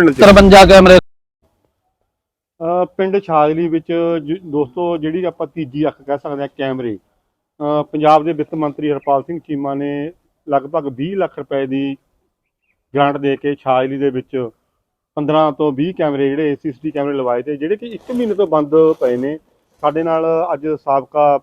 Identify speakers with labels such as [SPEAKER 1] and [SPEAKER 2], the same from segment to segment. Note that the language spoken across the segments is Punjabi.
[SPEAKER 1] ਪਿੰਡ ਚ
[SPEAKER 2] 53 ਕੈਮਰੇ।
[SPEAKER 1] ਅਹ ਪਿੰਡ ਛਾਜਲੀ ਵਿੱਚ ਜ- ਦੋਸਤੋ ਜਿਹੜੀ ਆਪਾਂ ਤੀਜੀ ਅੱਖ ਕਹਿ ਸਕਦੇ ਹਾਂ ਕੈਮਰੇ ਅਹ ਪੰਜਾਬ ਦੇ ਵਿੱਤ ਮੰਤਰੀ ਹਰਪਾਲ ਸਿੰਘ ਚੀਮਾ ਨੇ ਲਗਭਗ 20 ਲੱਖ ਰੁਪਏ ਦੀ ਗ੍ਰਾਂਟ ਦੇ ਕੇ ਛਾਜਲੀ ਦੇ ਵਿੱਚ 15 ਤੋਂ 20 ਕੈਮਰੇ ਜਿਹੜੇ ਸੀਸੀਟੀ ਕੈਮਰੇ ਲਵਾਏ ਤੇ ਜਿਹੜੇ ਕਿ 1 ਮਹੀਨੇ ਤੋਂ ਬੰਦ ਪਏ ਨੇ। ਸਾਡੇ ਨਾਲ ਅੱਜ ਸਾਬਕਾ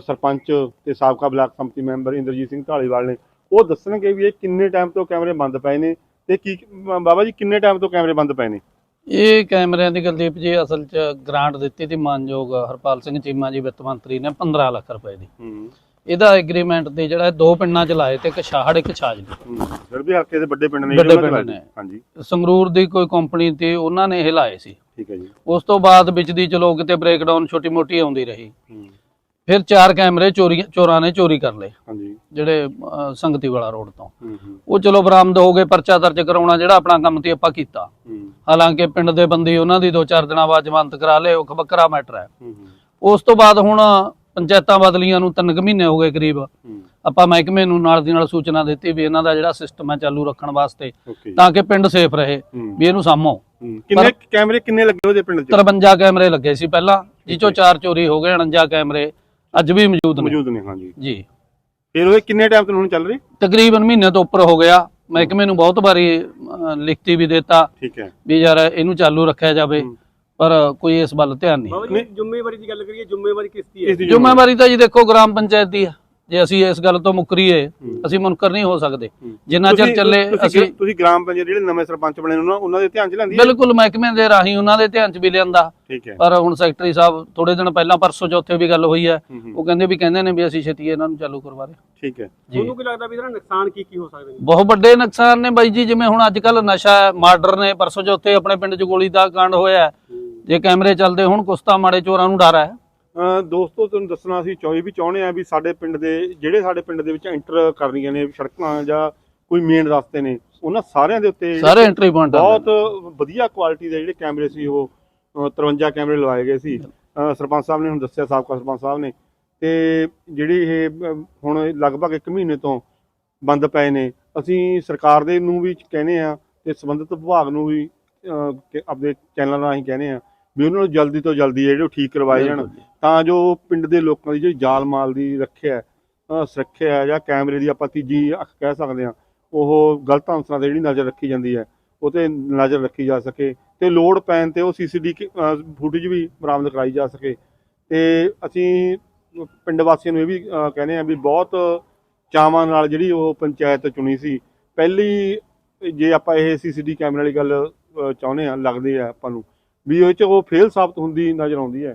[SPEAKER 1] ਸਰਪੰਚ ਤੇ ਸਾਬਕਾ ਬਲਾਕ ਸੰਮਤੀ ਮੈਂਬਰ ਇੰਦਰਜੀਤ ਸਿੰਘ ਢਾਲੀਵਾਲ ਨੇ। ਉਹ ਦੱਸਣਗੇ ਵੀ ਇਹ ਕਿੰਨੇ ਟਾਈਮ ਤੋਂ ਕੈਮਰੇ ਬੰਦ ਪਏ ਨੇ। ਤੇ ਕੀ ਬਾਬਾ ਜੀ ਕਿੰਨੇ ਟਾਈਮ ਤੋਂ ਕੈਮਰੇ ਬੰਦ ਪਏ ਨੇ?
[SPEAKER 2] ਇਹ ਕੈਮਰਿਆਂ ਦੀ ਕੁਲਦੀਪ ਜੀ ਅਸਲ 'ਚ ਗ੍ਰਾਂਟ ਦਿੱਤੀ ਤੀ ਮਾਨਯੋਗ ਹਰਪਾਲ ਸਿੰਘ ਚੀਮਾ ਜੀ ਵਿੱਤ ਮੰਤਰੀ ਨੇ 15 ਲੱਖ ਰੁਪਏ ਦੀ। ਇਹਦਾ ਐਗਰੀਮੈਂਟ ਤੇ ਜਿਹੜਾ ਦੋ ਪਿੰਡਾਂ 'ਚ ਲਾਏ ਤੇ ਇੱਕ ਛਾਹੜ ਇੱਕ ਛਾਜਲੀ
[SPEAKER 1] ਫਿਰ ਵੀ ਹਲਕੇ ਦੇ ਵੱਡੇ ਪਿੰਡ ਨੇ
[SPEAKER 2] ਵੱਡੇ ਪਿੰਡ।
[SPEAKER 1] ਹਾਂਜੀ।
[SPEAKER 2] ਸੰਗਰੂਰ ਦੀ ਕੋਈ ਕੰਪਨੀ ਤੇ ਉਹਨਾਂ ਨੇ ਇਹ ਲਾਏ ਸੀ।
[SPEAKER 1] ਠੀਕ ਹੈ ਜੀ।
[SPEAKER 2] ਉਸ ਤੋਂ ਬਾਅਦ ਵਿੱਚ ਦੀ ਚਲੋ ਕਿਤੇ ਬ੍ਰੇਕਡਾਊਨ ਛੋਟੀ ਮੋਟੀ ਆਉਂਦੀ ਰਹੀ। ਫਿਰ ਚਾਰ ਕੈਮਰੇ ਚੋਰੀ ਚੋਰਾਂ ਨੇ ਚੋਰੀ ਕਰ ਲਏ।
[SPEAKER 1] ਹਾਂਜੀ।
[SPEAKER 2] ਜਿਹੜੇ ਅਹ, ਸੰਗਤੀ ਵਾਲਾ ਰੋਡ ਤੋਂ।
[SPEAKER 1] ਹੂੰ ਹੂੰ।
[SPEAKER 2] ਉਹ ਚਲੋ ਬਰਾਮਦ ਹੋ ਗਏ ਪਰਚਾ ਦਰਜ ਕਰਾਉਣਾ ਜਿਹੜਾ ਆਪਣਾ ਕੰਮ ਤੇ ਆਪਾਂ ਕੀਤਾ।
[SPEAKER 1] ਹੂੰ।
[SPEAKER 2] ਹਾਲਾਂਕਿ ਪਿੰਡ ਦੇ ਬੰਦੀ ਉਹਨਾਂ ਦੀ ਦੋ ਚਾਰ ਦਿਨਾਂ ਬਾਅਦ ਜ਼ਮਾਨਤ ਕਰਾ ਲਏ ਉਹ ਵੱਖਰਾ ਮੈਟਰ ਹੈ। ਉਸ ਤੋਂ ਬਾਅਦ ਹੁਣ ਪੰਚਾਇਤਾਂ ਬਦਲੀਆਂ ਨੂੰ ਤਿੰਨ ਕੁ ਮਹੀਨੇ ਹੋ ਗਏ ਕਰੀਬ।
[SPEAKER 1] ਹੂੰ।
[SPEAKER 2] ਆਪਾਂ ਮਹਿਕਮੇ ਨੂੰ ਨਾਲ ਦੀ ਨਾਲ ਸੂਚਨਾ ਦਿੱਤੀ ਵੀ ਇਹਨਾਂ ਦਾ ਜਿਹੜਾ ਸਿਸਟਮ ਹੈ ਚਾਲੂ ਰੱਖਣ ਵਾਸਤੇ
[SPEAKER 1] ਓਕੇ।
[SPEAKER 2] ਤਾਂ ਕਿ ਪਿੰਡ ਸੇਫ ਰਹੇ
[SPEAKER 1] ਹੂੰ।
[SPEAKER 2] ਵੀ ਇਹਨੂੰ ਸਾਂਭੋ।
[SPEAKER 1] ਹੂੰ। ਕਿੰਨੇ ਕੈਮਰੇ ਕਿੰਨੇ ਲੱਗੇ ਉਹਦੇ ਪਿੰਡ ਚ?
[SPEAKER 2] 53 ਕੈਮਰੇ ਲੱਗੇ ਸੀ ਪਹਿਲਾਂ ਜਿਹ ਚੋਂ ਚਾਰ ਚੋਰੀ ਹੋ ਗਏ 49 ਕੈਮਰੇ। ਅੱਜ ਵੀ ਮੌਜੂਦ ਨੇ।
[SPEAKER 1] ਮੌਜੂਦ ਨੇ ਹਾਂਜੀ।
[SPEAKER 2] ਜੀ।
[SPEAKER 1] ਫਿਰ ਉਹ ਕਿੰਨੇ ਟਾਈਮ ਤੋਂ ਹੁਣ ਚੱਲ ਰਹੀ?
[SPEAKER 2] ਤਕਰੀਬਨ ਮਹੀਨੇ ਤੋਂ ਉੱਪਰ ਹੋ ਗਿਆ। ਮਹਿਕਮੇ ਨੂੰ ਬਹੁਤ ਵਾਰੀ ਅਹ, ਲਿਖਤੀ ਵੀ ਦਿੱਤਾ
[SPEAKER 1] ਠੀਕ ਹੈ।
[SPEAKER 2] ਵੀ ਯਾਰ ਇਹਨੂੰ ਚਾਲੂ ਰੱਖਿਆ ਜਾਵੇ। ਪਰ ਕੋਈ ਇਸ ਵੱਲ ਧਿਆਨ ਨਹੀਂ।
[SPEAKER 3] ਬਾਬਾ ਜੀ ਜ਼ਿੰਮੇਵਾਰੀ ਦੀ ਗੱਲ ਕਰੀਏ ਜ਼ਿੰਮੇਵਾਰੀ ਕਿਸ ਦੀ ਹੈ?
[SPEAKER 1] ਇਸ ਦੀ
[SPEAKER 2] ਜ਼ਿੰਮੇਵਾਰੀ ਤਾਂ ਜੀ ਦੇਖੋ ਗ੍ਰਾਮ ਪੰਚਾਇਤ ਦੀ ਹੈ। ਜੇ ਅਸੀਂ ਇਸ ਗੱਲ ਤੋਂ ਮੁੱਕਰੀਏ। ਅਸੀਂ ਮੁਨਕਰ ਨਹੀਂ ਹੋ ਸਕਦੇ। ਜਿੰਨਾ ਚਿਰ ਚੱਲੇ ਅਸੀਂ
[SPEAKER 1] ਤੁਸੀਂ ਗ੍ਰਾਮ ਪੰਚਾਇਤ ਜਿਹੜੇ ਨਵੇਂ ਸਰਪੰਚ ਬਣੇ ਨੇ ਉਹਨਾਂ ਉਹਨਾਂ ਦੇ ਧਿਆਨ ਚ ਲੈਂਦੀ
[SPEAKER 2] ਬਿਲਕੁਲ ਮਹਿਕਮੇ ਦੇ ਰਾਹੀਂ ਉਹਨਾਂ ਦੇ ਧਿਆਨ 'ਚ ਵੀ ਲਿਆਂਦਾ।
[SPEAKER 1] ਠੀਕ ਹੈ।
[SPEAKER 2] ਪਰ ਹੁਣ ਸੈਕਟਰੀ ਸਾਹਿਬ ਥੋੜੇ ਦਿਨ ਪਹਿਲਾਂ ਪਰਸੋਂ ਚੌਥੇ ਵੀ ਗੱਲ ਹੋਈ ਹੈ। ਉਹ ਕਹਿੰਦੇ ਵੀ ਕਹਿੰਦੇ ਨੇ ਵੀ ਅਸੀਂ ਛੇਤੀ ਇਹਨਾਂ ਨੂੰ ਚਾਲੂ ਕਰਵਾ ਰਹੇ
[SPEAKER 1] ਠੀਕ ਹੈ।
[SPEAKER 3] ਤੁਹਾਨੂੰ ਕੀ ਲੱਗਦਾ ਵੀ ਇਹਦਾ ਨੁਕਸਾਨ ਕੀ ਕੀ ਹੋ ਸਕਦੇ ਨੇ
[SPEAKER 2] ਬਹੁਤ ਵੱਡੇ ਨੁਕਸਾਨ ਨੇ ਬਾਈ ਜੀ ਜਿਵੇਂ ਹੁਣ ਅੱਜ ਕੱਲ ਨਸ਼ਾ ਮਾਰਡਰ ਨੇ ਪਰਸੋਂ ਚੌਥੇ ਆਪਣੇ ਪਿੰਡ 'ਚ ਗੋਲੀ ਦਾ ਕਾਂਡ ਹੋਇਆ। ਜੇ ਕੈਮਰੇ ਚੱਲਦੇ ਹੁਣ ਕੁਸਤਾ ਮਾੜੇ ਚੋਰਾਂ ਨੂੰ ਡਰ ਹੈ।
[SPEAKER 1] ਦੋਸਤੋ ਤੁਹਾਨੂੰ ਦੱਸਣਾ ਅਸੀਂ ਚੋਈ ਵੀ ਚਾਹੁੰਦੇ ਆ ਵੀ ਸਾਡੇ ਪਿੰਡ ਦੇ ਜਿਹੜੇ ਸਾਡੇ ਪਿੰਡ ਦੇ ਵਿੱਚ ਐਂਟਰ ਕਰ ਰਹੀਆਂ ਨੇ ਸੜਕਾਂ ਜਾਂ ਕੋਈ ਮੇਨ ਰਸਤੇ ਨੇ ਉਹਨਾਂ ਸਾਰਿਆਂ ਦੇ ਉੱਤੇ
[SPEAKER 2] ਸਾਰੇ ਐਂਟਰੀ ਪੁਆਇੰਟ
[SPEAKER 1] ਬਹੁਤ ਵਧੀਆ ਕੁਆਲਿਟੀ ਦੇ ਜਿਹੜੇ ਕੈਮਰੇ ਸੀ ਉਹ ਅਹ 53 ਕੈਮਰੇ ਲਵਾਏ ਗਏ ਸੀ। ਸਰਪੰਚ ਸਾਹਿਬ ਨੇ ਹੁਣ ਦੱਸਿਆ ਸਾਬਕਾ ਸਰਪੰਚ ਸਾਹਿਬ ਨੇ। ਤੇ ਜਿਹੜੀ ਇਹ ਹੁਣ ਲਗਭਗ 1 ਮਹੀਨੇ ਤੋਂ ਬੰਦ ਪਏ ਨੇ। ਅਸੀਂ ਸਰਕਾਰ ਦੇ ਨੂੰ ਵੀ ਕਹਿੰਦੇ ਆ ਤੇ ਸੰਬੰਧਿਤ ਵਿਭਾਗ ਨੂੰ ਵੀ ਆਪਣੇ ਚੈਨਲ ਰਾਹੀਂ ਕਹਿੰਦੇ ਆ ਵੀ ਉਹਨਾਂ ਨੂੰ ਜਲਦੀ ਤੋਂ ਜਲਦੀ ਜਿਹੜੇ ਠੀਕ ਕਰਵਾਏ ਜਾਣ। ਤਾਂ ਜੋ ਪਿੰਡ ਦੇ ਲੋਕਾਂ ਦੀ ਜਿਹੜੀ ਜਾਲ ਮਾਲ ਦੀ ਰੱਖਿਆ ਸੁਰੱਖਿਆ ਹੈ ਜਾਂ ਕੈਮਰੇ ਦੀ ਆਪਾਂ ਤੀਜੀ ਅੱਖ ਕਹਿ ਸਕਦੇ ਹਾਂ, ਉਹ ਗਲਤ ਅਨਸਰਾਂ ਤੇ ਜਿਹੜੀ ਨਜ਼ਰ ਰੱਖੀ ਜਾਂਦੀ ਹੈ, ਉਹ ਤੇ ਨਜ਼ਰ ਰੱਖੀ ਜਾ ਸਕੇ ਤੇ ਲੋਡ ਪੈਣ ਤੇ ਉਹ ਸੀਸੀਡੀ ਫੁਟੇਜ ਵੀ ਬਰਾਮਦ ਕਰਾਈ ਜਾ ਸਕੇ। ਤੇ ਅਸੀਂ ਪਿੰਡ ਵਾਸੀਆਂ ਨੂੰ ਇਹ ਵੀ ਕਹਿੰਦੇ ਆ ਵੀ ਬਹੁਤ ਚਾਵਾਂ ਨਾਲ ਜਿਹੜੀ ਉਹ ਪੰਚਾਇਤ ਚੁਣੀ ਸੀ। ਪਹਿਲੀ ਜੇ ਆਪਾਂ ਇਹ ਸੀਸੀਡੀ ਕੈਮਰੇ ਵਾਲੀ ਗੱਲ ਚਾਹੁੰਦੇ ਆ ਲੱਗਦੀ ਆ ਆਪਾਂ ਨੂੰ, ਵੀ ਉਹ ਚ ਉਹ ਫੇਲ ਸਾਬਤ ਹੁੰਦੀ ਨਜ਼ਰ ਆਉਂਦੀ ਹੈ।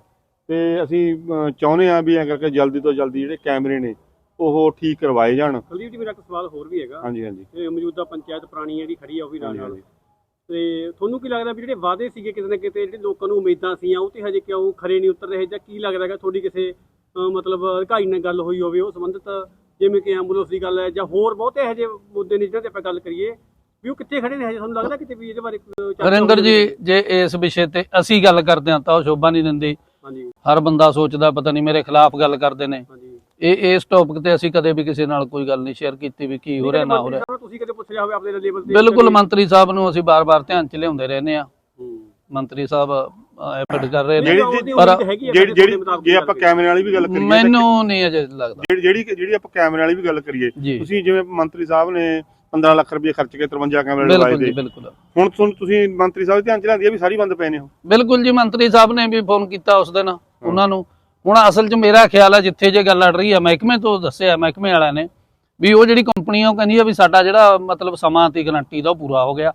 [SPEAKER 1] ਤੇ ਅਸੀਂ ਅਹ, ਚਾਹੁੰਦੇ ਆ ਵੀ ਐਂ ਕਰਕੇ ਜਲਦੀ ਤੋਂ ਜਲਦੀ ਜਿਹੜੇ ਕੈਮਰੇ ਨੇ ਉਹ ਠੀਕ ਕਰਵਾਏ ਜਾਣ।
[SPEAKER 3] ਕੁਲਦੀਪ ਜੀ ਮੇਰਾ ਇੱਕ ਸਵਾਲ ਹੋਰ ਵੀ ਹੈਗਾ।
[SPEAKER 1] ਹਾਂਜੀ ਹਾਂਜੀ।
[SPEAKER 3] ਇਹ ਮੌਜੂਦਾ ਪੰਚਾਇਤ ਪੁਰਾਣੀ ਜਿਹੜੀ ਖੜੀ ਆ ਉਹ ਵੀ ਨਾਲ ਨਾਲ।
[SPEAKER 1] ਹਾਂਜੀ।
[SPEAKER 3] ਤੇ ਤੁਹਾਨੂੰ ਕੀ ਲੱਗਦਾ ਵੀ ਜਿਹੜੇ ਵਾਅਦੇ ਸੀਗੇ ਕਿਤੇ ਨਾ ਕਿਤੇ ਜਿਹੜੇ ਲੋਕਾਂ ਨੂੰ ਉਮੀਦਾਂ ਸੀਆਂ ਉਹ ਤੇ ਹਜੇ ਕਿਉਂ ਖਰੇ ਨਹੀਂ ਉਤਰ ਰਹੇ? ਜਾਂ ਕੀ ਲੱਗਦਾ ਹੈਗਾ ਤੁਹਾਡੀ ਕਿਸੇ ਅਹ, ਮਤਲਬ ਅਧਿਕਾਰੀ ਨਾਲ ਗੱਲ ਹੋਈ ਹੋਵੇ ਉਹ ਸੰਬੰਧਿਤ? ਜਿਵੇਂ ਕਿ ਐਂਬੂਲੈਂਸ ਦੀ ਗੱਲ ਹੈ ਜਾਂ ਹੋਰ ਬਹੁਤੇ ਇਹੋ ਜਿਹੇ ਮੁੱਦੇ ਨੇ ਜਿਹਨਾਂ ਤੇ ਆਪਾਂ ਗੱਲ ਕਰੀਏ ਵੀ ਉਹ ਕਿੱਥੇ ਖੜੇ ਨੇ ਹਜੇ? ਤੁਹਾਨੂੰ ਲੱਗਦਾ ਕਿਤੇ ਵੀ ਇਹਦੇ ਬਾਰੇ ਕੋਈ ਚਰਚਾ
[SPEAKER 2] ਹਰਿੰਦਰ
[SPEAKER 3] ਹੋਈ
[SPEAKER 2] ਜੀ
[SPEAKER 3] ਹੋਵੇ?
[SPEAKER 2] ਜੇ ਇਸ ਵਿਸ਼ੇ ਤੇ ਅਸੀਂ ਗੱਲ ਕਰਦੇ ਹਾਂ ਤਾਂ ਉਹ ਸ਼ੋਭਾ ਨਹੀਂ ਦਿੰਦੀ।
[SPEAKER 3] ਹਾਂਜੀ।
[SPEAKER 2] ਹਰ ਬੰਦਾ ਸੋਚਦਾ ਪਤਾ ਨਹੀਂ ਮੇਰੇ ਖਿਲਾਫ ਗੱਲ ਕਰਦੇ ਨੇ।
[SPEAKER 3] ਹਾਂਜੀ।
[SPEAKER 2] ਇਹ ਇਸ ਟੌਪਿਕ ਤੇ ਅਸੀਂ ਕਦੇ ਵੀ ਕਿਸੇ ਨਾਲ ਕੋਈ ਗੱਲ ਨਹੀਂ ਸ਼ੇਅਰ ਕੀਤੀ ਵੀ ਕੀ ਹੋ ਰਿਹਾ ਨਾ ਹੋ ਰਿਹਾ।
[SPEAKER 3] ਤੁਸੀਂ ਕਦੇ ਪੁੱਛ ਲਿਆ ਹੋਵੇ ਆਪਣੇ ਲੈਵਲ ਤੇ
[SPEAKER 2] ਬਿਲਕੁਲ ਮੰਤਰੀ ਸਾਹਿਬ ਨੂੰ ਅਸੀਂ ਬਾਰ-ਬਾਰ ਧਿਆਨ 'ਚ ਲਿਆਉਂਦੇ ਰਹਿੰਦੇ ਆ
[SPEAKER 3] ਹੂੰ।
[SPEAKER 2] ਮੰਤਰੀ ਸਾਹਿਬ ਐਫਰਟ ਕਰ ਰਹੇ ਨੇ। ਪਰ
[SPEAKER 1] ਜਿਹੜੀ ਜਿਹੜੀ ਜੇ ਆਪਾਂ ਕੈਮਰੇ ਵਾਲੀ ਵੀ ਗੱਲ ਕਰੀਏ
[SPEAKER 2] ਮੈਨੂੰ ਨਹੀਂ ਅਜੇ ਲੱਗਦਾ।
[SPEAKER 1] ਜਿਹੜੀ ਜਿਹੜੀ ਜਿਹੜੀ ਆਪਾਂ ਕੈਮਰੇ ਵਾਲੀ ਵੀ ਗੱਲ ਕਰੀਏ ਤੁਸੀਂ ਜਿਵੇਂ ਮੰਤਰੀ ਸਾਹਿਬ ਨੇ 15 ਲੱਖ ਰੁਪਏ ਖਰਚ ਕੇ 53 ਕੈਮਰੇ ਲਗਾਏ
[SPEAKER 2] ਬਿਲਕੁਲ ਜੀ?
[SPEAKER 1] ਦੇ
[SPEAKER 2] ਬਿਲਕੁਲ।
[SPEAKER 1] ਹੁਣ ਤੁਹਾਨੂੰ ਤੁਸੀਂ ਮੰਤਰੀ ਸਾਹਿਬ ਦੇ ਧਿਆਨ ਚ ਲਿਆਂਦੀ ਆ ਵੀ ਸਾਰੀ ਬੰਦ ਪਏ ਨੇ ਉਹ?
[SPEAKER 2] ਬਿਲਕੁਲ ਜੀ ਮੰਤਰੀ ਸਾਹਿਬ ਨੇ ਵੀ ਫੋਨ ਕੀਤਾ ਉਸ ਦਿਨ ਉਹਨਾਂ ਨੂੰ। ਹੁਣ ਅਸਲ 'ਚ ਮੇਰਾ ਖਿਆਲ ਹੈ ਜਿੱਥੇ ਜੇ ਗੱਲ ਅੜ ਰਹੀ ਹੈ ਮਹਿਕਮੇ ਤੋਂ ਦੱਸਿਆ ਮਹਿਕਮੇ ਵਾਲਿਆਂ ਨੇ ਵੀ ਉਹ ਜਿਹੜੀ ਕੰਪਨੀ ਆ ਉਹ ਕਹਿੰਦੀ ਆ ਵੀ ਸਾਡਾ ਜਿਹੜਾ ਮਤਲਬ ਸਮਾਂ ਤੇ ਗਾਰੰਟੀ ਦਾ ਉਹ ਪੂਰਾ ਹੋ ਗਿਆ।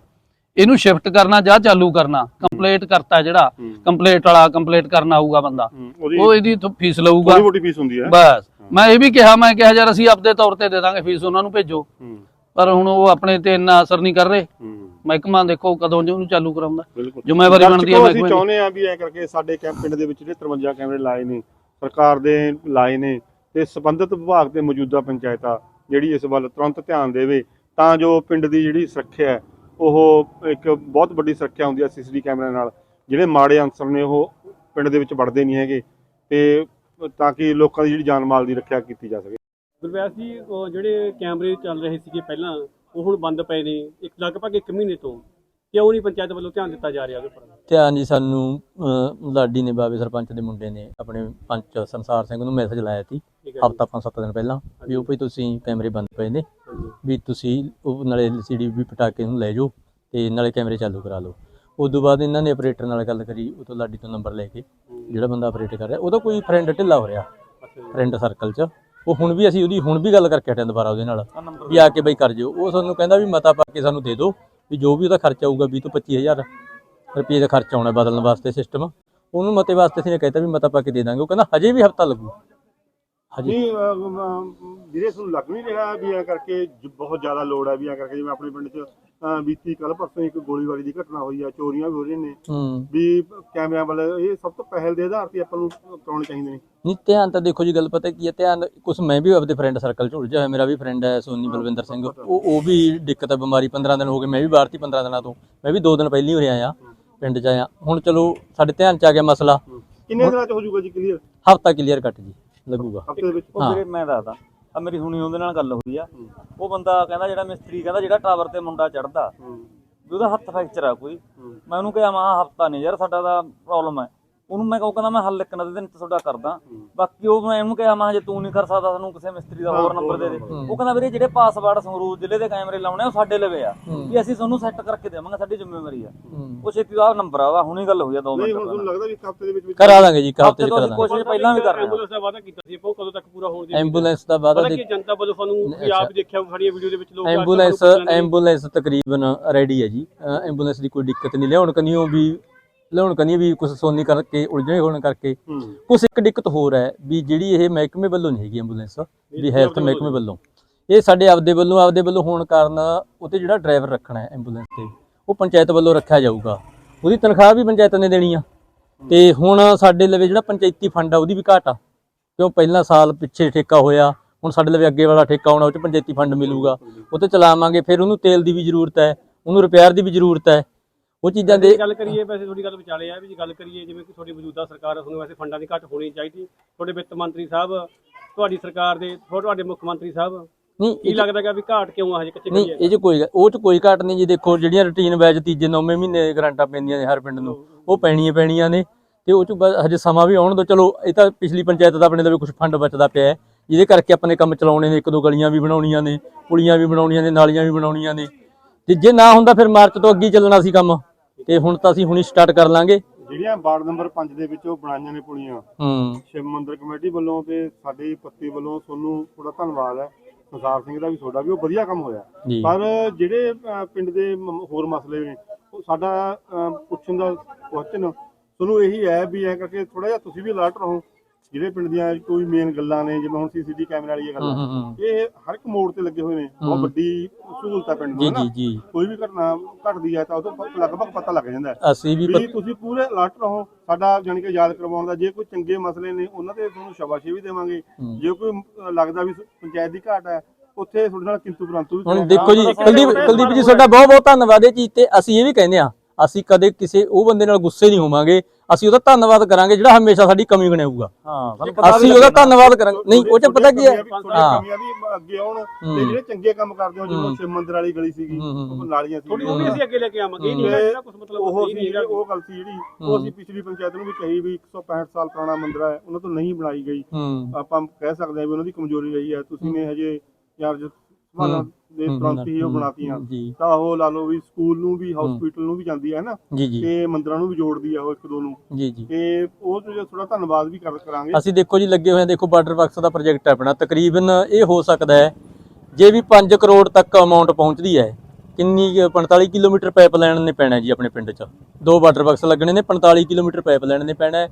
[SPEAKER 2] ਇਹਨੂੰ ਸ਼ਿਫਟ ਕਰਨਾ ਜਾਂ ਚਾਲੂ ਕਰਨਾ ਕੰਪਲੀਟ ਕਰਤਾ ਜਿਹੜਾ
[SPEAKER 1] ਹੂੰ।
[SPEAKER 2] ਕੰਪਲੀਟ ਵਾਲਾ ਕੰਪਲੀਟ ਕਰਨ ਆਊਗਾ ਬੰਦਾ।
[SPEAKER 1] ਹੂੰ, ਉਹਦੀ
[SPEAKER 2] ਉਹ ਇਹਦੀ ਤੋਂ ਫੀਸ ਲਊਗਾ।
[SPEAKER 1] ਥੋੜੀ ਮੋਟੀ ਫੀਸ ਹੁੰਦੀ ਹੈ।
[SPEAKER 2] ਬਸ। ਮੈਂ ਇਹ ਵੀ ਕਿਹਾ ਮੈਂ ਕਿਹਾ ਯਾਰ ਅਸੀਂ ਆਪਦੇ ਤੌਰ ਤੇ ਦੇ ਦਾਂਗੇ ਫੀਸ ਉਹਨਾਂ ਨੂੰ ਭੇਜੋ।
[SPEAKER 1] ਹੂੰ।
[SPEAKER 2] ਪਰ ਹੁਣ ਉਹ ਆਪਣੇ ਤੇ ਇੰਨਾ ਅਸਰ ਨਹੀਂ ਕਰ ਰਹੇ। ਮਹਿਕਮਾ ਦੇਖੋ ਕਦੋਂ ਜੇ ਉਹਨੂੰ ਚਾਲੂ ਕਰਾਉਂਦਾ। ਜ਼ਿੰਮੇਵਾਰੀ ਬਣਦੀ ਹੈ ਮਹਿਕਮੇ ਦੀ।
[SPEAKER 1] ਚਾਹੁੰਦੇ ਆ ਵੀ ਐ ਕਰਕੇ ਸਾਡੇ ਕੈਂਪ ਪਿੰਡ ਦੇ ਵਿੱਚ ਜਿਹੜੇ 53 ਕੈਮਰੇ ਲਾਏ ਨੇ ਸਰਕਾਰ ਦੇ ਲਾਏ ਨੇ ਤੇ ਸੰਬੰਧਿਤ ਵਿਭਾਗ ਤੇ ਮੌਜੂਦਾ ਪੰਚਾਇਤਾਂ ਜਿਹੜੀ ਇਸ ਵੱਲ ਤੁਰੰਤ ਧਿਆਨ ਦੇਵੇ ਤਾਂ ਜੋ ਪਿੰਡ ਦੀ ਜਿਹੜੀ ਸੁਰੱਖਿਆ ਹੈ ਉਹ ਇੱਕ ਬਹੁਤ ਵੱਡੀ ਸੁਰੱਖਿਆ ਹੁੰਦੀ ਹੈ ਸੀਸੀਟੀ ਕੈਮਰਿਆਂ ਨਾਲ। ਜਿਹੜੇ ਮਾੜੇ ਅਨਸਰ ਨੇ ਉਹ ਪਿੰਡ ਦੇ ਵਿੱਚ ਵੜਦੇ ਨਹੀਂ ਹੈਗੇ ਤੇ ਤਾਂ ਕਿ ਲੋਕਾਂ ਦੀ ਜਿਹੜੀ ਜਾਨ ਮਾਲ ਦੀ ਰੱਖਿਆ ਕੀਤੀ ਜਾ ਸਕੇ।
[SPEAKER 3] ਗੁਰਵੈਸ ਜੀ ਉਹ ਜਿਹੜੇ ਕੈਮਰੇ ਚੱਲ ਰਹੇ ਸੀਗੇ ਪਹਿਲਾਂ ਉਹ ਹੁਣ ਬੰਦ ਪਏ ਨੇ ਇੱਕ ਲਗਭਗ 1 ਮਹੀਨੇ ਤੋਂ। ਕਿਉਂ ਨਹੀਂ ਪੰਚਾਇਤ ਵੱਲੋਂ ਧਿਆਨ ਦਿੱਤਾ ਜਾ ਰਿਹਾ ਉਹਦੇ ਉੱਪਰ?
[SPEAKER 4] ਧਿਆਨ ਜੀ ਸਾਨੂੰ ਲਾਡੀ ਨੇ ਬਾਬੇ ਸਰਪੰਚ ਦੇ ਮੁੰਡੇ ਨੇ ਆਪਣੇ ਪੰਚ ਸੰਸਾਰ ਸਿੰਘ ਨੂੰ ਮੈਸੇਜ ਲਾਇਆ ਸੀ। ਹਫਤਾ ਪੰਜ ਸੱਤ ਦਿਨ ਪਹਿਲਾਂ ਵੀ ਉਹ ਭਈ ਤੁਸੀਂ ਕੈਮਰੇ ਬੰਦ ਪਏ ਨੇ ਵੀ ਤੁਸੀਂ ਉਹ ਨਾਲੇ ਐਲਸੀਡੀ ਵੀ ਪਟਾ ਕੇ ਉਹਨੂੰ ਲੈ ਜਾਓ ਤੇ ਨਾਲੇ ਕੈਮਰੇ ਚਾਲੂ ਕਰਾ ਲਓ। ਉਸ ਤੋਂ ਬਾਅਦ ਇਹਨਾਂ ਨੇ ਆਪਰੇਟਰ ਨਾਲ ਗੱਲ ਕਰੀ ਉਹ ਤੋਂ ਲਾਡੀ ਤੋਂ ਨੰਬਰ ਲੈ ਕੇ ਜਿਹੜਾ ਬੰਦਾ ਆਪਰੇਟ ਕਰ ਰਿਹਾ ਉਹਦਾ ਕੋਈ ਫਰੈਂਡ ਢਿੱਲਾ ਹੋ ਰਿਹਾ। ਫਰੈਂਡ ਸਰਕਲ 'ਚ। ਉਹ ਹੁਣ ਵੀ ਅਸੀਂ ਉਹਦੀ ਹੁਣ ਵੀ ਗੱਲ ਕਰਕੇ ਹਟਿਆ ਦੁਬਾਰਾ ਉਹਦੇ ਨਾਲ ਵੀ ਆ ਕੇ ਬਈ ਕਰ ਜਿਓ। ਉਹ ਸਾਨੂੰ ਕਹਿੰਦਾ ਵੀ ਮਤਾ ਪਾ ਕੇ ਸਾਨੂੰ ਦੇ ਦਿਓ ਵੀ ਜੋ ਵੀ ਉਹਦਾ ਖਰਚਾ ਆਊਗਾ 20 ਤੋਂ 25000 ਰੁਪਏ ਦਾ ਖਰਚਾ ਆਉਣਾ ਬਦਲਣ ਵਾਸਤੇ ਸਿਸਟਮ ਉਹਨੂੰ ਮਤੇ ਵਾਸਤੇ ਅਸੀਂ ਨੇ ਕਹਿਤਾ ਵੀ ਮਤਾ ਪਾ ਕੇ ਦੇ ਦਾਂਗੇ। ਉਹ ਕਹਿੰਦਾ ਹਜੇ ਵੀ ਹਫਤਾ ਲੱਗੂ। ਹਜੇ।
[SPEAKER 1] ਵੀਰੇ ਤੁਹਾਨੂੰ ਲੱਗ ਨਹੀਂ ਰਿਹਾ ਵੀ ਐ ਕਰਕੇ ਬਹੁਤ ਜ਼ਿਆਦਾ ਲੋੜ ਹੈ ਵੀ ਐ ਕਰਕੇ ਜਿਵੇਂ ਆਪਣੇ ਪਿੰਡ 'ਚ ਬੀਤੀ ਕੱਲ ਪਰਸੋਂ ਇੱਕ ਗੋਲੀਬਾਰੀ ਦੀ ਘਟਨਾ ਹੋਈ ਆ ਚੋਰੀਆਂ ਵੀ ਹੋ ਰਹੀਆਂ ਨੇ।
[SPEAKER 4] ਹੂੰ।
[SPEAKER 1] ਵੀ ਕੈਮਰਿਆਂ ਵੱਲ ਇਹ ਸਭ ਤੋਂ ਪਹਿਲ ਦੇ ਆਧਾਰ ਤੇ ਆਪਾਂ ਨੂੰ ਕਰਾਉਣੇ ਚਾਹੀਦੇ ਨੇ।
[SPEAKER 4] ਨਹੀਂ ਧਿਆਨ ਤਾਂ ਦੇਖੋ ਜੀ ਗੱਲ ਪਤਾ ਕੀ ਹੈ ਧਿਆਨ ਕੁਛ ਮੈਂ ਵੀ ਆਪਦੇ ਫਰੈਂਡ ਸਰਕਲ ਚ ਉਲਝਿਆ ਹੋਇਆ ਮੇਰਾ ਵੀ ਫਰੈਂਡ ਹੈ ਸੋਨੀ ਬਲਵਿੰਦਰ ਸਿੰਘ। ਉਹ ਉਹ ਵੀ ਦਿੱਕਤ ਹੈ ਬਿਮਾਰੀ 15 ਦਿਨ ਹੋ ਗਏ ਮੈਂ ਵੀ ਬਾਹਰ ਸੀ 15 ਦਿਨਾਂ ਤੋਂ। ਮੈਂ ਵੀ 2 ਦਿਨ ਪਹਿਲਾਂ ਹੀ ਉਰੇ ਆਇਆ ਪਿੰਡ ਚ ਆਇਆ। ਹੁਣ ਚਲੋ ਸਾਡੇ ਧਿਆਨ ਚ ਆ ਗਿਆ ਮਸਲਾ।
[SPEAKER 1] ਕਿੰਨੇ ਦਿਨਾਂ 'ਚ ਹੋ ਜਾਊਗਾ ਜੀ ਕਲੀਅਰ
[SPEAKER 4] ਹਫਤਾ ਕਲੀਅਰ ਕੱਟ ਜੀ ਲੱਗੂਗਾ।
[SPEAKER 1] ਹਫ਼ਤੇ ਦੇ ਵਿੱਚ?
[SPEAKER 5] ਉਹ। ਵੀਰੇ ਮੈਂ ਦੱਸਦਾ ਆ ਮੇਰੀ ਹੁਣੀ ਉਹਦੇ ਨਾਲ ਗੱਲ ਹੋਈ ਆ। ਉਹ ਬੰਦਾ ਕਹਿੰਦਾ ਜਿਹੜਾ ਮਿਸਤਰੀ ਕਹਿੰਦਾ ਜਿਹੜਾ ਟਾਵਰ ਤੇ ਮੁੰਡਾ ਚੜਦਾ ਵੀ ਉਹਦਾ ਹੱਥ ਫ੍ਰੈਕਚਰ ਆ ਕੋਈ। ਮੈਂ ਉਹਨੂੰ ਕਿਹਾ ਮਾ ਹਫਤਾ ਨਹੀਂ ਯਾਰ ਸਾਡਾ ਦਾ ਪ੍ਰੋਬਲਮ ਹੈ ਉਹਨੂੰ ਮੈਂ ਕਹੋ ਕਹਿੰਦਾ ਮੈਂ ਹੱਲ ਇੱਕ ਨਾ ਦੇ ਦਿਨ ਤੁਹਾਡਾ ਕਰਦਾ। ਬਾਕੀ ਉਹ ਮੈਂ ਇਹਨੂੰ ਕਿਹਾ ਮੈਂ ਜੇ ਤੂੰ ਨਹੀਂ ਕਰ ਸਕਦਾ ਸਾਨੂੰ ਕਿਸੇ ਮਿਸਤਰੀ ਦਾ ਹੋਰ ਨੰਬਰ ਦੇ ਦੇ। ਉਹ ਕਹਿੰਦਾ ਵੀਰੇ ਜਿਹੜੇ ਪਾਸਵਰਡ ਸੰਗਰੂਰ ਜ਼ਿਲ੍ਹੇ ਦੇ ਕੈਮਰੇ ਲਾਉਣੇ ਆ ਉਹ ਸਾਡੇ ਲਵੇ ਆ। ਵੀ ਅਸੀਂ ਤੁਹਾਨੂੰ ਸੈੱਟ ਕਰਕੇ ਦੇਵਾਂਗੇ ਸਾਡੀ ਜ਼ਿੰਮੇਵਾਰੀ ਆ। ਉਹ ਛੇਤੀ ਦਾ ਨੰਬਰ ਆ ਵਾ ਹੁਣੀ ਗੱਲ ਹੋਈ ਆ 2
[SPEAKER 1] ਨਹੀਂ
[SPEAKER 5] ਮਿੰਟ
[SPEAKER 1] ਹੁਣ ਤੁਹਾਨੂੰ ਲੱਗਦਾ ਵੀ ਇੱਕ ਹਫ਼ਤੇ ਦੇ ਵਿੱਚ ਵਿੱਚ
[SPEAKER 4] ਕਰਾ ਦਾਂਗੇ ਜੀ ਇੱਕ ਹਫ਼ਤੇ ਚ ਕਰਾ ਦਾਂਗੇ।
[SPEAKER 5] ਕੋਸ਼ਿਸ਼ ਪਹਿਲਾਂ ਵੀ ਕਰ ਰਹੇ ਹਾਂ।
[SPEAKER 3] ਐਂਬੂਲੈਂਸ ਦਾ ਵਾਅਦਾ ਕੀਤਾ ਸੀ ਆਪਾਂ ਉਹ ਕਦੋਂ ਤੱਕ ਪੂਰਾ ਹੋਣ ਦੀ
[SPEAKER 4] ਐਂਬੂਲੈਂਸ ਦਾ ਵਾਅਦਾ
[SPEAKER 3] ਕੀ ਜਨਤਾ ਵੱਲੋਂ ਸਾਨੂੰ ਆਪ ਦੇਖਿਆ ਸਾਡੀਆਂ ਵੀਡੀਓ ਦੇ ਵਿੱਚ ਲੋਕ
[SPEAKER 4] ਐਂਬੂਲੈਂਸ ਐਂਬੂਲੈਂਸ ਤਕਰੀਬਨ ਰੈਡੀ ਹੈ ਜੀ। ਐਂਬੂਲੈਂਸ ਦੀ ਕੋਈ ਦਿੱਕਤ ਨਹੀਂ ਲਿਆਉਣ ਕਨੀਓ ਵੀ ਲਿਆਉਣ ਕਨੀਓ ਵੀ ਕੁਝ ਸੋਨੀ ਕਰਕੇ ਉਲਝੇ ਹੋਣ ਕਰਕੇ। ਕੁਛ ਇੱਕ ਦਿੱਕਤ ਹੋਰ ਹੈ ਵੀ ਜਿਹੜੀ ਇਹ ਮਹਿਕਮੇ ਵੱਲੋਂ ਨਹੀਂ ਹੈਗੀ ਐਂਬੂਲੈਂਸ ਵੀ ਹੈਲਥ ਮਹਿਕਮੇ ਵੱਲੋਂ। ਇਹ ਸਾਡੇ ਆਪਦੇ ਵੱਲੋਂ ਆਪਦੇ ਵੱਲੋਂ ਹੋਣ ਕਾਰਨ ਉਤੇ ਜਿਹੜਾ ਡਰਾਈਵਰ ਰੱਖਣਾ ਹੈ ਐਂਬੂਲੈਂਸ ਤੇ ਉਹ ਪੰਚਾਇਤ ਵੱਲੋਂ ਰੱਖਿਆ ਜਾਊਗਾ। ਉਹਦੀ ਤਨਖਾਹ ਵੀ ਪੰਚਾਇਤ ਨੇ ਦੇਣੀ ਆ। ਤੇ ਹੁਣ ਸਾਡੇ ਲਵੇ ਜਿਹੜਾ ਪੰਚਾਇਤੀ ਫੰਡ ਆ ਉਹਦੀ ਵੀ ਘਾਟ ਆ। ਕਿਉਂ ਪਹਿਲਾਂ ਸਾਲ ਪਿੱਛੇ ਠੇਕਾ ਹੋਇਆ ਹੁਣ ਸਾਡੇ ਲਵੇ ਅੱਗੇ ਵਾਲਾ ਠੇਕਾ ਆਉਣਾ ਉਹ ਚ ਪੰਚਾਇਤੀ ਫੰਡ ਮਿਲੂਗਾ। ਉਹ ਤੇ ਚਲਾਵਾਂਗੇ ਫਿਰ ਉਹਨੂੰ ਤੇਲ ਦੀ ਵੀ ਜ਼ਰੂਰਤ ਹੈ ਉਹਨੂੰ ਰਿਪੇਅਰ ਦੀ ਵੀ ਜ਼ਰੂਰਤ ਹੈ। ਉਹ ਚੀਜ਼ਾਂ ਦੇ
[SPEAKER 3] ਜੇ ਗੱਲ ਕਰੀਏ ਵੈਸੇ ਤੁਹਾਡੀ ਗੱਲ ਵਿਚਾਲੇ ਆ ਵੀ ਜੇ ਗੱਲ ਕਰੀਏ ਜਿਵੇਂ ਕਿ ਤੁਹਾਡੀ ਮੌਜੂਦਾ ਸਰਕਾਰ ਤੁਹਾਨੂੰ ਵੈਸੇ ਫੰਡਾਂ ਦੀ ਘੱਟ ਹੋਣੀ ਚਾਹੀਦੀ। ਤੁਹਾਡੇ ਵਿੱਤ ਮੰਤਰੀ ਸਾਹਿਬ ਤੁਹਾਡੀ ਸਰਕਾਰ ਦੇ ਤੁਹਾਡੇ ਮੁੱਖ ਮੰਤਰੀ ਸਾਹਿਬ
[SPEAKER 4] ਨਹੀਂ
[SPEAKER 3] ਕੀ ਲੱਗਦਾ ਕਿ ਵੀ ਘਾਟ ਕਿਉਂ ਆ ਹਜੇ ਕੱਚੇ
[SPEAKER 4] ਨਹੀਂ ਇਹ 'ਚ ਕੋਈ ਉਹ 'ਚ ਕੋਈ ਘਾਟ ਨਹੀਂ ਜੀ। ਦੇਖੋ ਜਿਹੜੀਆਂ ਰੁਟੀਨ ਵੈਜ ਤੀਜੇ ਨੌਵੇਂ ਮਹੀਨੇ ਗਰੰਟਾਂ ਪੈਂਦੀਆਂ ਨੇ ਹਰ ਪਿੰਡ ਨੂੰ ਉਹ ਪੈਣੀਆਂ ਪੈਣੀਆਂ ਨੇ। ਤੇ ਉਹ 'ਚ ਹਜੇ ਸਮਾਂ ਵੀ ਆਉਣ ਦੋ। ਚਲੋ ਇਹ ਤਾਂ ਪਿਛਲੀ ਪੰਚਾਇਤ ਦਾ ਆਪਣੇ ਲਈ ਕੁਝ ਫੰਡ ਬਚਦਾ ਪਿਆ ਹੈ। ਜਿਹਦੇ ਕਰਕੇ ਆਪਣੇ ਕੰਮ ਚਲਾਉਣੇ ਨੇ। ਇੱਕ ਦੋ ਗਲੀਆਂ ਵੀ ਬਣਾਉਣੀਆਂ ਨੇ ਪੁਲੀਆਂ ਵੀ ਬਣਾਉਣੀਆਂ ਨੇ ਨਾਲੀਆਂ ਵੀ ਬਣਾਉਣੀਆਂ ਨੇ। ਤੇ ਜੇ ਨਾ ਹੁੰਦਾ ਫਿਰ ਮਾਰਚ ਤੋਂ ਅੱਗੇ ਚੱਲਣਾ ਸੀ ਕੰਮ। ਤੇ ਹੁਣ ਤਾਂ ਅਸੀਂ ਹੁਣੀ ਸਟਾਰਟ ਕਰ ਲਾਂਗੇ।
[SPEAKER 1] ਜਿਹੜੀਆਂ ਵਾਰਡ ਨੰਬਰ 5 ਦੇ ਵਿੱਚ ਉਹ ਬਣਾਈਆਂ ਨੇ ਪੁਲੀਆਂ।
[SPEAKER 4] ਹੂੰ।
[SPEAKER 1] ਸ਼ਿਵ ਮੰਦਿਰ ਕਮੇਟੀ ਵੱਲੋਂ ਤੇ ਸਾਡੇ ਪੱਤੀ ਵੱਲੋਂ ਤੁਹਾਨੂੰ ਥੋੜਾ ਧੰਨਵਾਦ ਹੈ। ਸੰਸਾਰ ਸਿੰਘ ਦਾ ਵੀ ਤੁਹਾਡਾ ਵੀ ਉਹ ਵਧੀਆ ਕੰਮ ਹੋਇਆ।
[SPEAKER 4] ਜੀ।
[SPEAKER 1] ਪਰ ਜਿਹੜੇ ਅਹ, ਪਿੰਡ ਦੇ ਮ- ਹੋਰ ਮਸਲੇ ਨੇ ਉਹ ਸਾਡਾ ਅਹ, ਪੁੱਛਣ ਦਾ ਕੁਐਸਚਨ ਤੁਹਾਨੂੰ ਇਹੀ ਹੈ ਵੀ ਐ ਕਰਕੇ ਥੋੜਾ ਜਿਹਾ ਤੁਸੀਂ ਵੀ ਅਲਰਟ ਰਹੋ। ਜਿਹੜੇ ਪਿੰਡ ਦੀਆਂ ਕੋਈ ਮੇਨ ਗੱਲਾਂ ਨੇ ਜਿਵੇਂ ਹੁਣ ਸੀਸੀਟੀ ਕੈਮਰੇ ਵਾਲੀਆਂ
[SPEAKER 4] ਹੂੰ
[SPEAKER 1] ਗੱਲਾਂ।
[SPEAKER 4] ਹੂੰ ਹੂੰ।
[SPEAKER 1] ਇਹ ਹਰ ਇੱਕ ਮੋੜ ਤੇ ਲੱਗੇ ਹੋਏ ਨੇ। ਬਹੁਤ
[SPEAKER 4] ਹੂੰ।
[SPEAKER 1] ਵੱਡੀ ਸਹੂਲਤ ਹੈ ਪਿੰਡ ਨੂੰ
[SPEAKER 4] ਜੀ ਜੀ
[SPEAKER 1] ਕੋਈ ਵੀ ਘਟਨਾ ਘਟਦੀ ਹੈ ਤਾਂ ਉਹ ਤੋਂ ਲਗਭਗ ਪਤਾ ਲੱਗ ਜਾਂਦਾ ਹੈ।
[SPEAKER 4] ਅਸੀਂ ਵੀ
[SPEAKER 1] ਵੀ ਤੁਸੀਂ ਪੂਰੇ ਅਲਰਟ ਰਹੋ। ਸਾਡਾ ਜਾਣੀ ਕਿ ਯਾਦ ਕਰਵਾਉਣ ਦਾ ਜੇ ਕੋਈ ਚੰਗੇ ਮਸਲੇ ਨੇ ਉਹਨਾਂ ਤੇ ਤੁਹਾਨੂੰ ਸ਼ਾਬਾਸ਼ੀ ਵੀ ਦੇਵਾਂਗੇ।
[SPEAKER 4] ਹੂੰ।
[SPEAKER 1] ਜੇ ਕੋਈ ਲੱਗਦਾ ਵੀ ਪੰਚਾਇਤ ਦੀ ਘਾਟ ਹੈ ਉੱਥੇ ਤੁਹਾਡੇ ਨਾਲ ਕਿੰਤੂ ਪ੍ਰੰਤੂ ਵੀ
[SPEAKER 4] ਹੁਣ ਦੇਖੋ ਜੀ। ਕੁਲਦੀਪ ਕੁਲਦੀਪ ਜੀ ਤੁਹਾਡਾ ਬਹੁਤ ਬਹੁਤ ਧੰਨਵਾਦ। ਇਹ ਚੀਜ਼ ਤੇ ਅਸੀਂ ਇਹ ਵੀ ਕਹਿੰਦੇ ਆ ਅਸੀਂ ਕਦੇ ਕਿਸੇ ਉਹ ਬੰਦੇ ਨਾਲ ਗੁੱਸੇ ਨਹੀਂ ਹੋਵਾਂਗੇ। ਅਸੀਂ ਉਹਦਾ ਧੰਨਵਾਦ ਕਰਾਂਗੇ ਜਿਹੜਾ ਹਮੇਸ਼ਾ ਸਾਡੀ ਕਮੀ ਗਣਾਊਗਾ
[SPEAKER 5] ਹਾਂ ਸਾਨੂੰ ਪਤਾ ਵੀ
[SPEAKER 4] ਅਸੀਂ ਉਹਦਾ। ਧੰਨਵਾਦ ਕਰਾਂਗੇ। ਨਹੀਂ ਉਹ ਚ ਪਤਾ ਕੀ ਹੈ? ਹਾਂ।
[SPEAKER 1] ਕਮੀਆਂ ਵੀ ਅੱਗੇ ਆਉਣ। ਤੇ ਜਿਹੜੇ ਚੰਗੇ ਕੰਮ ਕਰਦੇ ਹੋ ਜਿਵੇਂ। ਸ਼ਿਵ ਮੰਦਿਰ ਵਾਲੀ ਗਲੀ ਸੀਗੀ ਉਹ ਨਾਲੀਆਂ
[SPEAKER 3] ਤੁਹਾਡੀ ਉਹ ਵੀ
[SPEAKER 1] ਸੀ
[SPEAKER 3] ਅਸੀਂ ਅੱਗੇ ਲੈ ਕੇ ਆਵਾਂਗੇ ਇਹ ਨਹੀਂ। ਹੈਗਾ ਜਿਹੜਾ ਕੁਝ ਮਤਲਬ
[SPEAKER 1] ਉਹ ਸੀ ਜਿਹੜੀ ਉਹ ਸੀ ਜਿਹੜੀ ਉਹ ਅਸੀਂ ਪਿਛਲੀ ਪੰਚਾਇਤ ਨੂੰ ਵੀ ਕਹੀ ਵੀ 165 ਸਾਲ ਪੁਰਾਣਾ ਮੰਦਿਰ ਹੈ ਉਹਨਾਂ ਤੋਂ ਨਹੀਂ ਬਣਾਈ ਗਈ। ਆਪਾਂ ਕਹਿ ਸਕਦੇ ਹਾਂ ਵੀ ਉਹਨਾਂ ਦੀ ਕਮਜ਼ੋਰੀ ਰਹੀ ਹੈ। ਤੁਸੀਂ ਨੇ ਹਜੇ ਸਵਾਲਾਂ ਦੇ ਤੁਰੰਤ ਹੀ ਉਹ ਬਣਾਤੀਆਂ।
[SPEAKER 4] ਜੀ।
[SPEAKER 1] ਤਾਂ ਉਹ ਲਾ ਲਓ ਵੀ ਸਕੂਲ ਨੂੰ ਵੀ ਹਸਪੀਟਲ ਨੂੰ ਵੀ ਜਾਂਦੀ ਹੈ ਨਾ ਤੇ ਮੰਦਰਾਂ ਨੂੰ ਵੀ ਜੋੜਦੀ ਆ ਉਹ ਇੱਕ ਦੋ ਨੂੰ।
[SPEAKER 4] ਜੀ ਜੀ।
[SPEAKER 1] ਤੇ ਉਹ ਤੇ ਥੋੜਾ ਧੰਨਵਾਦ ਵੀ ਕਰ ਕਰਾਂਗੇ।
[SPEAKER 4] ਅਸੀਂ ਦੇਖੋ ਜੀ ਲੱਗੇ ਹੋਏ ਆ ਦੇਖੋ ਬਾਰਡਰ ਬਾਕਸ ਦਾ ਪ੍ਰੋਜੈਕਟ ਹੈ ਆਪਣਾ। ਤਕਰੀਬਨ ਇਹ ਹੋ ਸਕਦਾ ਹੈ ਜੇ ਵੀ 5 ਕਰੋੜ ਤੱਕ ਅਮਾਉਂਟ ਪਹੁੰਚਦੀ ਹੈ ਕਿੰਨੀ ਕੁ 45 ਕਿਲੋਮੀਟਰ ਪਾਈਪ ਲਾਈਨ ਨੇ ਪੈਣਾ ਜੀ ਆਪਣੇ ਪਿੰਡ 'ਚ। ਦੋ ਬਾਰਡਰ ਬਾਕਸ ਲੱਗਣੇ ਨੇ 45 ਕਿਲੋਮੀਟਰ ਪਾਈਪ ਲਾਈਨ ਨੇ ਪੈਣਾ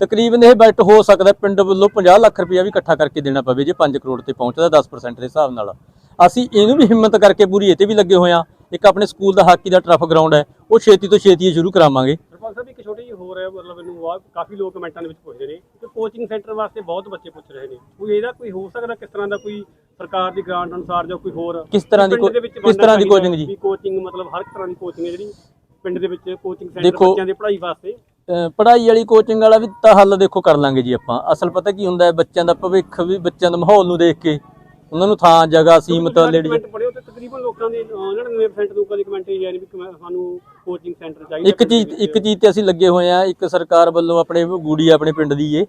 [SPEAKER 4] ਤਕਰੀਬਨ ਇਹ ਬਜਟ ਹੋ ਸਕਦਾ ਪਿੰਡ ਵੱਲੋਂ 50 ਲੱਖ ਰੁਪਇਆ ਵੀ ਇਕੱਠਾ ਕਰਕੇ ਦੇਣਾ ਪਵੇ ਜੇ 5 ਕਰੋੜ ਤੇ ਪਹੁੰਚਦਾ 10% ਦੇ ਹਿਸਾਬ ਨਾਲ। ਅਸੀਂ ਇਹਨੂੰ ਵੀ ਹਿੰਮਤ ਕਰਕੇ ਪੂਰੀ ਇਹ ਤੇ ਵੀ ਲੱਗੇ ਹੋਏ ਆ ਇੱਕ ਆਪਣੇ ਸਕੂਲ ਦਾ ਹਾਕੀ ਦਾ ਟਰਫ ਗਰਾਊਂਡ ਹੈ। ਉਹ ਛੇਤੀ ਤੋਂ ਛੇਤੀ ਸ਼ੁਰੂ ਕਰਾਵਾਂਗੇ।
[SPEAKER 3] ਸਰਪੰਚ ਸਾਹਿਬ ਇੱਕ ਛੋਟੀ ਜਿਹੀ ਹੋਰ ਹੈ ਮਤਲਬ ਇਹਨੂੰ ਆ- ਕਾਫੀ ਲੋਕ ਕਮੈਂਟਾਂ ਦੇ ਵਿੱਚ ਪੁੱਛਦੇ ਨੇ ਕਿ ਕੋਚਿੰਗ ਸੈਂਟਰ ਵਾਸਤੇ ਬਹੁਤ ਬੱਚੇ ਪੁੱਛ ਰਹੇ ਨੇ। ਕੋਈ ਇਹਦਾ ਕੋਈ ਹੋ ਸਕਦਾ ਕਿਸ ਤਰ੍ਹਾਂ ਦਾ ਕੋਈ ਸਰਕਾਰ ਦੀ ਗ੍ਰਾਂਟ ਅਨੁਸਾਰ ਜਾਂ ਕੋਈ ਹੋਰ?
[SPEAKER 4] ਕਿਸ ਤਰ੍ਹਾਂ ਦੀ ਕਿਸ ਤਰ੍ਹਾਂ ਦੀ ਕੋਚਿੰਗ ਜੀ?
[SPEAKER 3] ਕੋਚਿੰਗ ਮਤਲਬ ਹਰ ਤਰ੍ਹਾਂ ਦੀ ਕੋਚਿੰਗ ਹੈ ਜਿਹੜੀ ਪਿੰਡ ਦੇ ਵਿੱਚ ਕੋਚਿੰਗ ਸੈਂਟਰ ਬੱਚਿਆਂ ਦੀ ਪੜ੍ਹਾਈ ਵਾਸਤੇ।
[SPEAKER 4] ਪੜ੍ਹਾਈ ਵਾਲੀ ਕੋਚਿੰਗ ਵਾਲਾ ਵੀ ਤਾਂ ਹੱਲ ਦੇਖੋ ਕਰ ਲਾਂਗੇ ਜੀ ਆਪਾਂ। ਅਸਲ ਪਤਾ ਕੀ ਹੁੰਦਾ ਹੈ ਬੱਚਿਆਂ ਦਾ ਭਵਿੱਖ ਵੀ ਬੱਚਿਆਂ ਦੇ ਮਾਹੌਲ ਨੂੰ ਦੇਖ ਕੇ ਉਹਨਾਂ ਨੂੰ ਥਾਂ ਜਗ੍ਹਾ ਸੀਮਤ ਲੇਡੀ
[SPEAKER 3] ਕਮੈਂਟ ਪੜਿਓ ਤੇ ਤਕਰੀਬਨ ਲੋਕਾਂ ਦੇ ਅਹ, 99% ਲੋਕਾਂ ਦੇ ਕਮੈਂਟ ਇਹ ਹੈ ਵੀ ਕਿ ਮੈਂ- ਸਾਨੂੰ ਕੋਚਿੰਗ ਸੈਂਟਰ ਚਾਹੀਦਾ
[SPEAKER 4] ਇੱਕ ਚੀਜ਼ ਇੱਕ ਚੀਜ਼ ਤੇ ਅਸੀਂ ਲੱਗੇ ਹੋਏ ਆ ਇੱਕ ਸਰਕਾਰ ਵੱਲੋਂ ਆਪਣੇ ਗੂੜੀ ਆਪਣੇ ਪਿੰਡ ਦੀ ਏ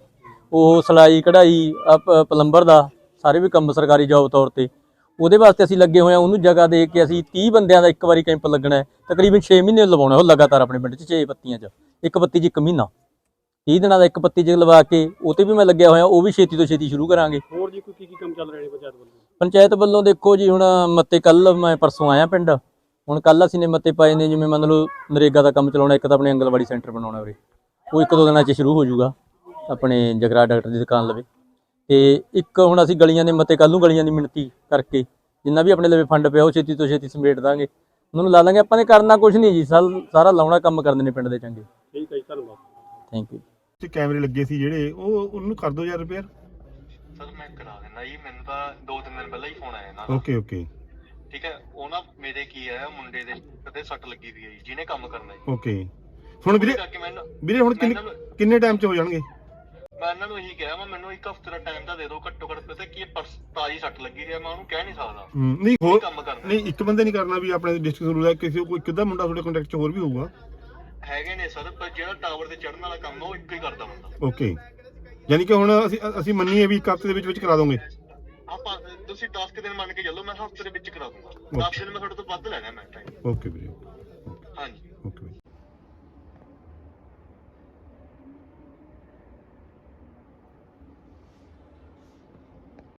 [SPEAKER 4] ਉਹ ਸਲਾਈ ਕਢਾਈ ਪਲੰਬਰ ਦਾ ਸਾਰੇ ਵੀ ਕੰਮ ਸਰਕਾਰੀ ਜੌਬ ਤੌਰ ਤੇ ਉਹਦੇ ਵਾਸਤੇ ਅਸੀਂ ਲੱਗੇ ਹੋਏ ਆ ਉਹਨੂੰ ਜਗ੍ਹਾ ਦੇ ਕੇ ਅਸੀਂ 30 ਬੰਦਿਆਂ ਦਾ ਇੱਕ ਵਾਰੀ ਕੈਂਪ ਲੱਗਣਾ ਹੈ ਤਕਰੀਬਨ 6 ਮਹੀਨੇ ਲਵਾਉਣਾ ਉਹ ਲਗਾਤਾਰ ਆਪਣੇ ਪਿੰਡ 'ਚ 6 ਪੱਤੀਆਂ 'ਚ ਇੱਕ ਪੱਤੀ 'ਚ ਇੱਕ ਮਹੀਨਾ। 30 ਦਿਨਾਂ ਦਾ ਇੱਕ ਪੱਤੀ 'ਚ ਲਵਾ ਕੇ ਉਹ ਤੇ ਵੀ ਮੈਂ ਲੱਗਿਆ ਹੋਇਆ ਉਹ ਵੀ ਛੇਤੀ ਤੋਂ ਛੇਤੀ ਸ਼ੁਰੂ ਕਰਾਂਗੇ।
[SPEAKER 3] ਹੋਰ ਜੀ ਕੋਈ ਕੀ ਕੀ ਕੰਮ ਚੱਲ ਰਹੇ ਨੇ ਪੰਚਾਇਤ ਵੱਲੋਂ?
[SPEAKER 4] ਪੰਚਾਇਤ ਵੱਲੋਂ ਦੇਖੋ ਜੀ ਹੁਣ ਮੱਤੇ ਕੱਲ ਮੈਂ ਪਰਸੋਂ ਆਇਆ ਪਿੰਡ। ਹੁਣ ਕੱਲ ਅਸੀਂ ਨੇ ਮੱਤੇ ਪਾਏ ਨੇ ਜਿਵੇਂ ਮੰਨ ਲਓ ਨਰੇਗਾ ਦਾ ਕੰਮ ਚਲਾਉਣਾ ਇੱਕ ਤਾਂ ਆਪਣੇ ਅੰਗਲਵਾੜੀ ਸੈਂਟਰ ਬਣਾਉਣਾ ਉਰੇ ਉਹ ਇੱਕ ਦੋ ਦਿਨਾਂ 'ਚ ਸ਼ੁਰੂ ਹੋ ਜਾਊਗਾ ਆਪਣੇ ਜਗਰਾ ਡਾਕਟਰ ਦੀ ਦੁਕਾਨ ਲਵੇ। ਤੇ ਇੱਕ ਹੁਣ ਅਸੀਂ ਗਲੀਆਂ ਦੇ ਮੱਤੇ ਕੱਲ ਨੂੰ ਗਲੀਆਂ ਦੀ ਮਿਣਤੀ ਕਰਕੇ ਜਿੰਨਾ ਵੀ ਆਪਣੇ ਲਵੇ ਫੰਡ ਪਿਆ ਉਹ ਛੇਤੀ ਤੋਂ ਛੇਤੀ ਸਮੇਟ ਦਾਂਗੇ। ਉਹਨਾਂ ਨੂੰ ਲਾ ਲਾਂਗੇ। ਆਪਾਂ ਨੇ ਕਰਨਾ ਕੁਝ ਨਹੀਂ ਜੀ ਸਾਰਾ ਲਾਉਣਾ ਕੰਮ ਕਰਦੇ ਨੇ ਪਿੰਡ ਦੇ ਚੰਗੇ।
[SPEAKER 3] ਠੀਕ ਹੈ ਜੀ ਧੰਨਵਾਦ।
[SPEAKER 4] ਥੈਂਕ ਯੂ
[SPEAKER 1] ਤੇ ਕੈਮਰੇ ਲੱਗੇ ਸੀ ਜਿਹੜੇ ਉਹ ਉਹਨੂੰ ਕਰ ਦਿਓ ਯਾਰ ਰਿਪੇਅਰ
[SPEAKER 6] ਸਰ ਮੈਂ ਕਰਾ ਦਿੰਦਾ ਜੀ ਮੈਨੂੰ ਤਾਂ ਦੋ ਤਿੰਨ ਦਿਨ ਪਹਿਲਾਂ ਹੀ ਫੋਨ ਆਇਆ ਇਹਨਾਂ ਦਾ।
[SPEAKER 1] ਓਕੇ ਓਕੇ
[SPEAKER 6] ਠੀਕ ਹੈ ਉਹ ਨਾ ਮੇਰੇ ਕੀ ਹੈ ਮੁੰਡੇ ਦੇ ਕਦੇ ਸੱਟ ਲੱਗੀ ਹੋਈ ਹੈ ਜੀ ਜਿਹਨੇ ਕੰਮ ਕਰਨਾ ਜੀ।
[SPEAKER 1] ਓਕੇ ਹੁਣ ਵੀਰੇ
[SPEAKER 6] ਕਰਕੇ ਮੈਨੂੰ
[SPEAKER 1] ਵੀਰੇ ਹੁਣ
[SPEAKER 6] ਮੈਂ
[SPEAKER 1] ਕਿੰਨੇ
[SPEAKER 6] ਨੂੰ-
[SPEAKER 1] ਕਿੰਨੇ ਟਾਈਮ ਚ ਹੋ ਜਾਣਗੇ?
[SPEAKER 6] ਮੈਂ ਇਹਨਾਂ ਨੂੰ ਇਹੀ ਕਿਹਾ ਮੈਂ ਮੈਨੂੰ ਇੱਕ ਹਫ਼ਤੇ ਦਾ ਟਾਈਮ ਤਾਂ ਦੇ ਦਿਓ ਘੱਟੋ ਘੱਟ ਪਤਾ ਕੀ ਹੈ, ਪਰਸ ਤਾਜੀ ਸੱਟ ਲੱਗੀ ਹੈ ਮੈਂ ਉਹਨੂੰ ਕਹਿ ਨਹੀਂ ਸਕਦਾ।
[SPEAKER 1] ਹੂੰ, ਨਹੀਂ
[SPEAKER 6] ਇਹ
[SPEAKER 1] ਹੋਰ
[SPEAKER 6] ਕੰਮ ਕਰਨਾ
[SPEAKER 1] ਨਹੀਂ ਇੱਕ ਬੰਦੇ ਨਹੀਂ ਕਰਨਾ ਵੀ ਆਪਣੇ ਡਿਸਟ੍ਰਿਕਟ ਰੂਲ ਹੈ ਕਿਸੇ ਕੋਈ ਕਿੱਦਾਂ ਮੁੰਡਾ ਤੁਹਾਡੇ ਕੰਟੈਕਟ ਚ ਹੋਰ ਵੀ ਹੋਊਗਾ।
[SPEAKER 6] ਹੈਗੇ ਨੇ ਸਰ ਪਰ ਜਿਹੜਾ ਟਾਵਰ ਤੇ ਚੜਨ ਵਾਲਾ ਕੰਮ ਆ, ਉਹ ਇੱਕੋ ਹੀ ਕਰਦਾ ਹੁੰਦਾ
[SPEAKER 1] ਓਕੇ ਯਾਨੀ ਕਿ ਹੁਣ ਅਸੀਂ ਅਸੀਂ ਮੰਨੀਏ ਵੀ ਇੱਕ ਹਫ਼ਤੇ ਦੇ ਵਿੱਚ ਵਿੱਚ ਕਰਾ ਦੋਗੇ।
[SPEAKER 6] ਆਪਾਂ ਤੁਸੀਂ 10 ਕੁ ਦਿਨ ਮੰਨ ਕੇ ਚੱਲੋ ਮੈਂ ਹਫ਼ਤੇ ਦੇ ਵਿੱਚ ਕਰਾ ਦੂੰਗਾ। 10 ਦਿਨ ਮੈਂ ਤੁਹਾਡੇ ਤੋਂ ਵੱਧ ਲੈਣਾ ਮੈਂ ਟਾਈਮ
[SPEAKER 1] ਓਕੇ ਵੀਰੇ।